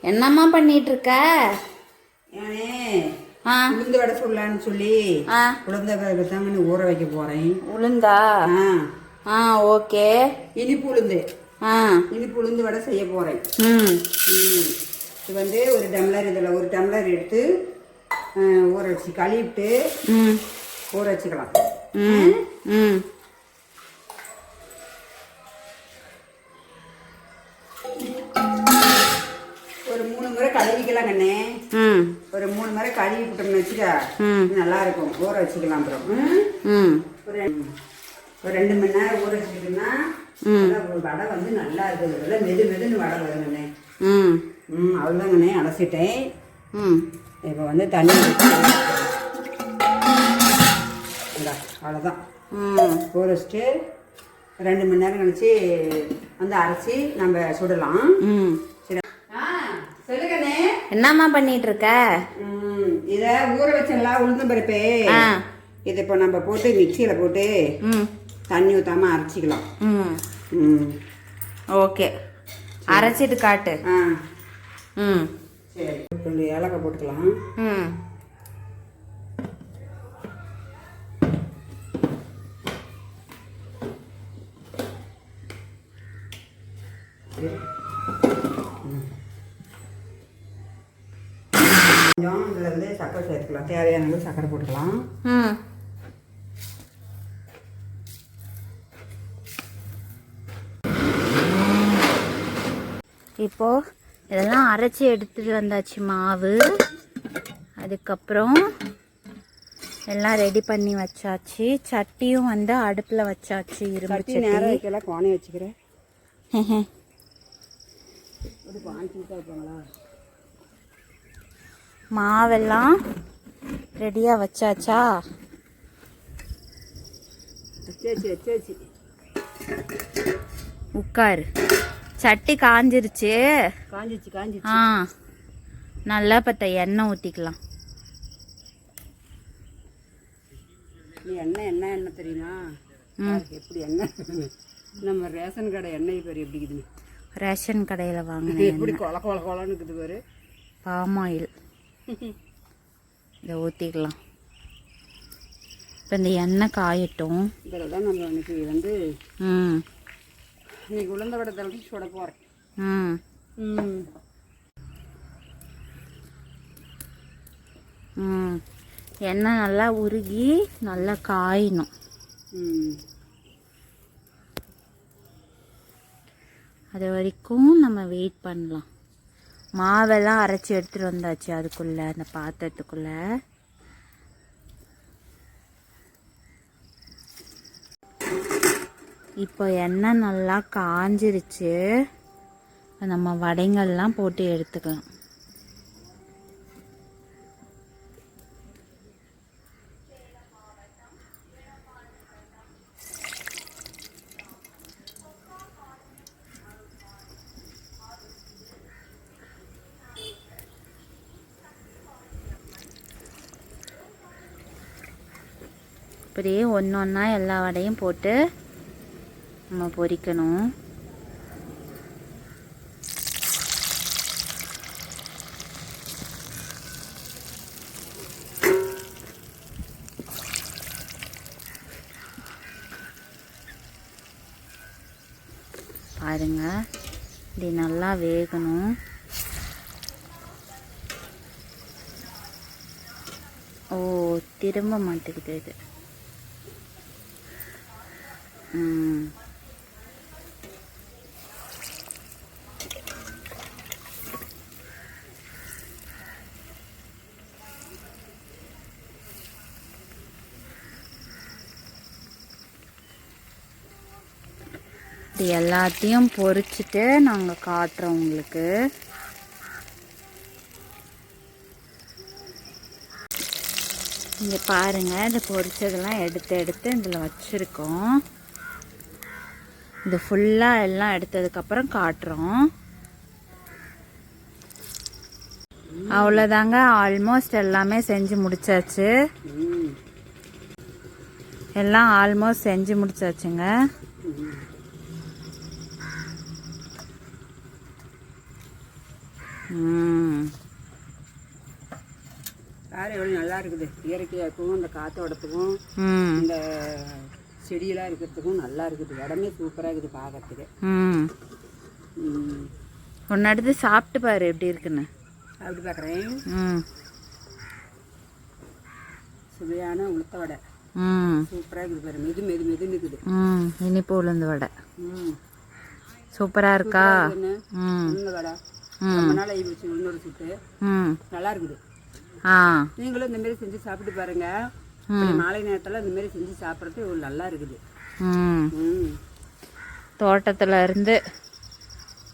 என்னம்மா பண்ணிட்டு இருக்க ஆ. உளுந்து வடை சொல்லலான்னு சொல்லி உளுந்த வடை தாங்க ஊற வைக்க போறேன். உளுந்தா? ஆ. ஓகே. இனிப்பு உளுந்து. ஆ. இனிப்பு உளுந்து வடை செய்ய போறேன். ம். ம். இது வந்து ஒரு டம்ளர் இதில் ஒரு டம்ளர் எடுத்து ஊற வச்சு கழுவிட்டு ம். ஊற வச்சுக்கலாம். ம். ம். கழுவிக்கலாம் கண்ணே ஒரு மூணு முறை கழுவி விட்டோம்னு வச்சுக்க. நல்லா இருக்கும் ஊற வச்சுக்கலாம் அப்புறம். ஒரு ரெண்டு- ஒரு ரெண்டு மணி நேரம் ஊற வச்சுக்கிட்டோம்னா வடை வந்து நல்லா இருக்குது. மெது மெதுன்னு வடை வருங்கண்ணே. ம். ம் அவ்வளோதாங்கண்ணே அலசிட்டேன். ம். இப்போ வந்து தண்ணி அவ்வளோதான். ஊற வச்சுட்டு ரெண்டு மணி நேரம் கழிச்சு வந்து அரைச்சி நம்ம சுடலாம். ம். என்னம்மா பண்ணிட்டு இருக்க இத ஊற வச்சலாம் உளுந்தம் பருப்பு. இதை இப்போ நம்ம போட்டு மிக்சியில் போட்டு ம். தண்ணி ஊற்றாம அரைச்சிக்கலாம். ம். ம். ஓகே. அரைச்சிட்டு காட்டு. ஆ. ம். சரி ரெண்டு ஏலக்காய் போட்டுக்கலாம். ம். கொஞ்சம் இதில் வந்து சர்க்கரை சேர்த்துக்கலாம். தேவையான அளவு சர்க்கரை போட்டுக்கலாம். ம். இப்போ இதெல்லாம் அரைச்சி எடுத்துட்டு வந்தாச்சு மாவு. அதுக்கப்புறம் எல்லாம் ரெடி பண்ணி வச்சாச்சு. சட்டியும் வந்து அடுப்பில் வச்சாச்சு இரும்பு சட்டி கோணை வச்சுக்கிறேன். மாவெல்லாம் ரெடியாக வச்சாச்சா? உட்காரு. சட்டி காஞ்சிருச்சு. காஞ்சிச்சு காஞ்சிச்சு. ஆ நல்லா பத்த எண்ணெய் ஊற்றிக்கலாம் எண்ணெய் என்ன எண்ணெய் தெரியுமா? எப்படி எண்ணெய்? நம்ம ரேஷன் கடை எண்ணெய் பேர் எப்படி ரேஷன் கடையில் வாங்கினேன் எப்படி கொல கொல கொலன்னு இருக்குது பாரு. பாம் ஆயில் இதை ஊற்றிக்கலாம் இப்போ இந்த எண்ணெய் காயட்டும். இதில் தான் நம்ம இன்னைக்கு வந்து ம். இன்னைக்கு உளுந்த வடை தள்ளி சுட போகிறேன் ம். ம். ம். எண்ணெய் நல்லா உருகி நல்லா காயணும். ம். அது வரைக்கும் நம்ம வெயிட் பண்ணலாம். மாவெல்லாம் அரைச்சி எடுத்துகிட்டு வந்தாச்சு அதுக்குள்ளே அந்த பாத்திரத்துக்குள்ளே. இப்போ எண்ணெய் நல்லா காஞ்சிருச்சு. நம்ம வடைங்கள்லாம் போட்டு எடுத்துக்கலாம். இப்படியே ஒன்று ஒன்றா எல்லா வடையும் போட்டு நம்ம பொரிக்கணும். பாருங்க இது நல்லா வேகணும். ஓ திரும்ப மாட்டேங்குது இது. இது எல்லாத்தையும் பொரிச்சிட்டு நாங்கள் காட்டுறோம் உங்களுக்கு. இங்கே பாருங்க இந்த பொரிச்சதெல்லாம் எடுத்து எடுத்து இதில் வச்சுருக்கோம். இது ஃபுல்லாக எல்லாம் எடுத்ததுக்கப்புறம் காட்டுறோம். அவ்வளோதாங்க ஆல்மோஸ்ட் எல்லாமே செஞ்சு முடிச்சாச்சு. எல்லாம் ஆல்மோஸ்ட் செஞ்சு முடிச்சாச்சுங்க. காரம் எவ்வளோ நல்லா இருக்குது. இயற்கையாக்கும் இந்த காற்றோடத்துக்கும் இந்த செடியெல்லாம் இருக்கிறதுக்கும் நல்லா இருக்குது. இடமே சூப்பராக இருக்குது பார்க்கறதுக்கு. ஒன்று அடுத்து சாப்பிட்டு பாரு எப்படி இருக்குன்னு. அப்படி பார்க்குறேன் சுவையான உளுத்த வடை. சூப்பராக இருக்குது பாரு. மெது மெது மெதுன்னு இருக்குது இனிப்பு உளுந்து வடை. சூப்பராக இருக்கா? உளுந்த வடை. ரொம்ப நாள் ஆகி போச்சு உளுந்தோட சுட்டு. நல்லா இருக்குது. நீங்களும் இந்த மாதிரி செஞ்சு சாப்பிட்டு பாருங்க. இப்படி மாலை நேரத்தில் இந்த மாதிரி செஞ்சு சாப்பிட்றது ஒரு நல்லா இருக்குது. தோட்டத்தில் இருந்து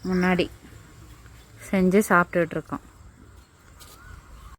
முன்னாடி செஞ்சு சாப்பிட்டுட்டு இருக்கோம்.